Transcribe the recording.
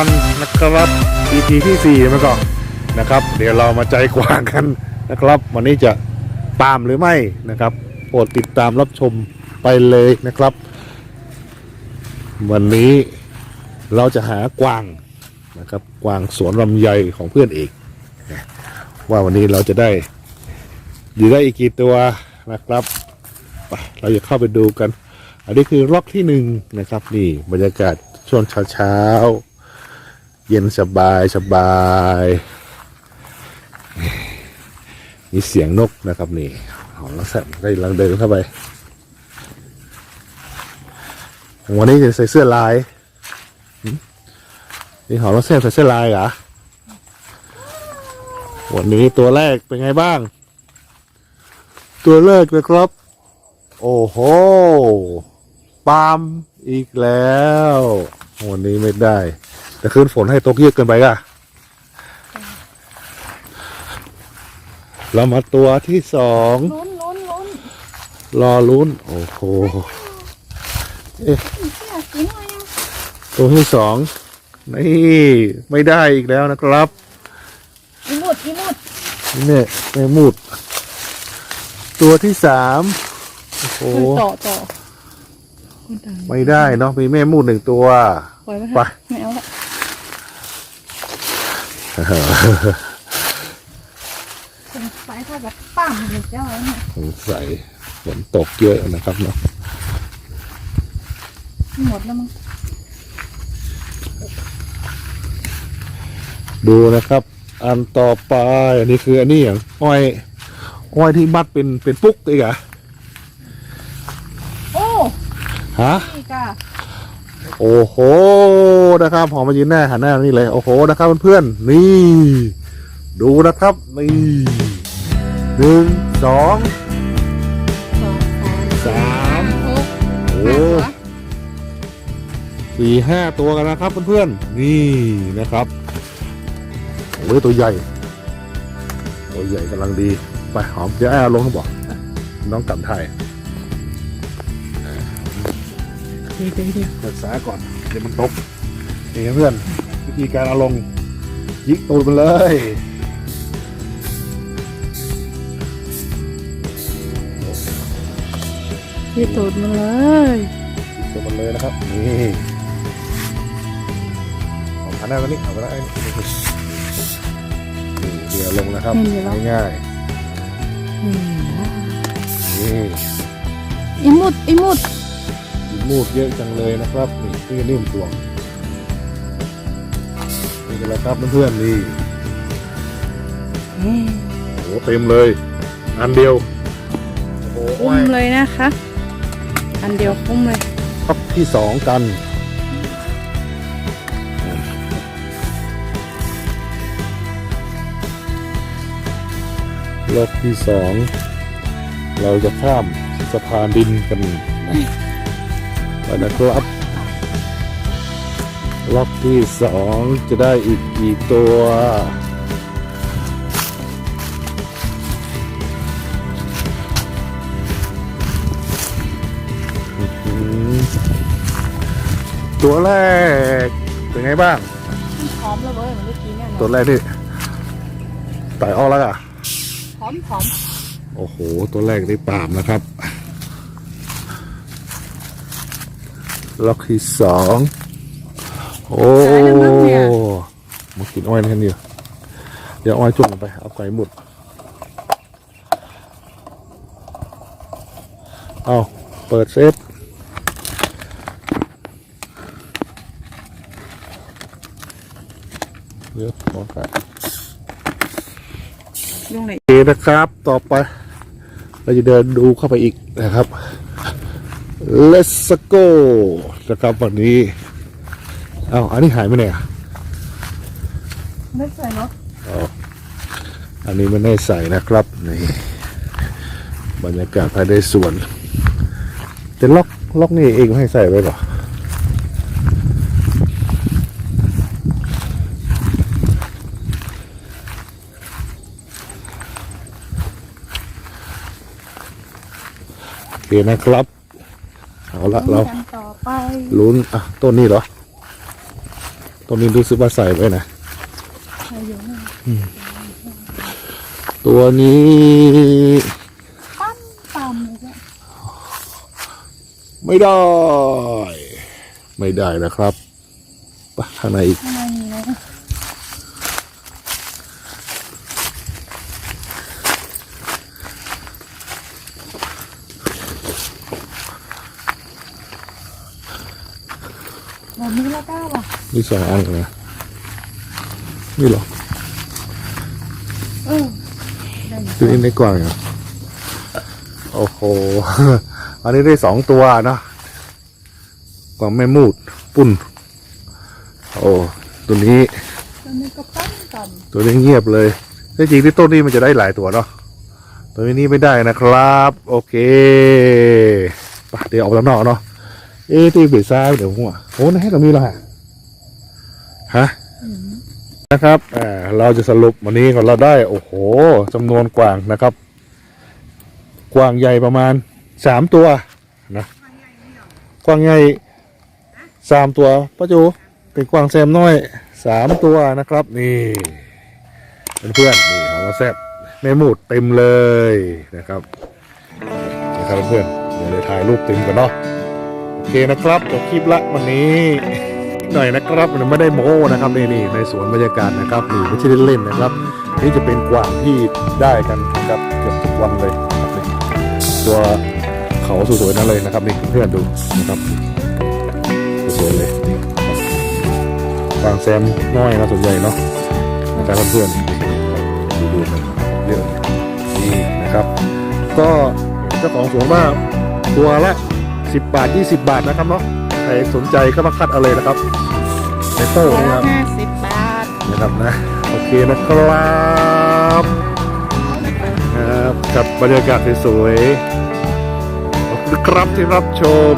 วันนะครับ EP ที่4มาก่อนนะครับ เดี๋ยวเรามาใจกว้างกันนะครับ วันนี้จะตามหรือไม่นะครับโปรดติดตามรับชมไปเลยนะครับ วันนี้เราจะหากวางนะครับกวางสวนลำไยของเพื่อนเอกนะว่าวันนี้เราจะได้อยู่ได้อีกกี่ตัวนะครับไปเราจะเข้าไปดูกัน อันนี้คือล็อกที่หนึ่งนะครับ นี่บรรยากาศช่วงเช้าๆ เย็นสบายสบาย มีเสียงนกนะครับนี่หองลักษณะได้ลังเดินเข้าไป วันนี้จะใส่เสื้อลายนี่หอลักษณะใส่เสื้อลายเหรอวันนี้ตัวแรกเป็นไงบ้าง ตัวแรกนะครับ โอ้โหปามอีกแล้ว วันนี้ไม่ได้ แต่คืนฝนให้ตกเยอะเกินไปอะเรามาตัวที่สองลุ้นลุ้นลุ้นรอลุ้น โอ้โหเอ๊ะเสียกินอะไรอะตัวที่สองนี่ไม่ได้อีกแล้วนะครับอีหมุดอีหมุดนี่แม่มูดตัวที่สามโอ้โหต่อต่อคุณตายไม่ได้เนาะมีแม่มูดหนึ่งตัวปล่อยไว้ไป เถอะไม่เอาละเป็นไฟถ้าแบบปั้มเลยเจ้าแล้วเนี่ยสงสัยฝนตกเยอะนะครับเนาะหมดแล้วมั้งดูนะครับ อันต่อไป อันนี้คืออันนี้อย่างอ้อยอ้อยที่มัดเป็นเป็นปุ๊กอีกเหรอะโอ้ฮะ นี่กะ โอ้โหนะครับหอมมายืนหน้าหันหน้านี่เลยโอ้โหนะครับเพื่อนๆนี่ ดูนะครับนี่หนึ่งสองสามหโอ้สี่ห้าตัวกันนะครับเพื่อนๆนี่นะครับโอ้ยตัวใหญ่ตัวใหญ่กำลังดีไปหอมเดี๋ยวไอ้าลงเขาบอกน้องกำไทย เดี๋ยวเดี๋ยวเดี๋ยวรักษาก่อน เดี๋ยวมันตกนี่ครับเพื่อนวิธีการเอาลงยิกตูดมันเลยพี่ตูดมาเลยยิกตูดมันเลยนะครับ นี่ของพันหน้าตัวนี้เอาไปแล้วไอ้นี่นี่เดี๋ยวลงนะครับ ง่ายอืมๆนี่อีห มุดอีหมุดมีมูดเยอะจังเลยนะครับ นี่นี่ก็นิ่มตวงนี่กันแล้วครับเพื่อนๆนี่เอ้ยโอ้โหเต็มเลย อันเดียวโอ้โหคุ้มเลยนะคะ อันเดียวคุ้มเลยท็อปที่สองกันรอบที่สองเราจะข้ามสะพานดินกัน นะไปนะครับรอบที่สองจะได้อีกกี่ตัวอืมตัวแรกเป็นไงบ้างหอมแล้วเว้ยเหมือนเมื่อกี้เนี่ยตัวแรกนี่ไต่ออกแล้วอะหอมหอมโอ้โห ตัวแรกได้ปามนะครับ ล็อกที่สองโอ้มากินอ้อยนั่นเดียวเดี๋ยวอ้อยจุ่มลงไปเอาไก่หมุดเอาเปิดเซฟเดี๋ยวขอไก่ลงไหนโอเคนะครับ ต่อไป เราจะเดินดูเข้าไปอีกนะครับ Let's go นะครับวันนี้ เอาอันนี้หายไปไหนอะไม่ใส่เนาะอ๋ออันนี้ไม่ได้ใส่นะครับนี่บรรยากาศภายในสวนแต่ล็อกล็อกนี่เองไม่ให้ใส่ไว้เหรอโอเคนะครับ เอาละเรากันต่อไปลุ้นอะต้นนี้เหรอตัวนี้รู้สึกว่าใส่ไว้นะใช่อยู่นะตัวนี้ปั้มปั้มเลยจ้ะไม่ได้ ไม่ได้นะครับไปข้างในอีกข้างในมีอะไรนะแบบนี้แล้วก็ ว่ะมีสองอันเลยนะนี่เหรอเออได้อยู่ตัวนี้ในกว้างอะโอ้โห อันนี้ได้สองตัวนะกวางแม่มูดปุ่น โอ้ตัวนี้ตัวนี้ก็ปั้มปั้มตัวนี้เงียบเลยแต่จริงที่ต้นนี้มันจะได้หลายตัวเนาะตัวนี้ไม่ได้นะครับ โอเคไปเดี๋ยวออกไปด้านนอกเนาะเอ๊ะตีเบียดซ้ายเดี๋ยวหัวโอ้นะให้เรามีแล้วฮะ ฮะนะครับเราจะสรุปวันนี้ของเราได้ โอ้โหจำนวนกวางนะครับ กวางใหญ่ประมาณสามตัวนะกวางใหญ่สามตัวป้าจูเป็นกวางแซมน้อยสามตัวนะครับ นี่เพื่อนๆนี่เอามาแซบแม่หมูดเต็มเลยนะครับนะครับเพื่อนๆเดี๋ยวจะถ่ายรูปเต็มกันเนาะโอเคนะครับจบคลิปละวันนี้ หน่อยนะครับมันไม่ได้โม้นะครับนี่นี่ในสวนบรรยากาศนะครับนี่ไม่ใช่เล่นๆนะครับ นี่จะเป็นกวางที่ได้กันนะครับเกือบทุกวันเลยครับนี่ตัวเขาสวยๆนั่นเลยนะครับนี่เพื่อนดูนะครับสวยๆเลยกวางแซมน้อยนะส่วนใหญ่เนาะนะครับเพื่อนดูดูๆกันเยอะนี่นะครับ ก็เจ้าของสวนว่าตัวละ 10 บาท 20 บาทนะครับเนาะ รสนใจก็มาคัดเอาเลยนะครับในโต้ตัวนะคละรับห้าสิบบาทนะครับนะโอเคนะครับครับกับบรรยากาศสวยๆขอบคุณครับที่รับชม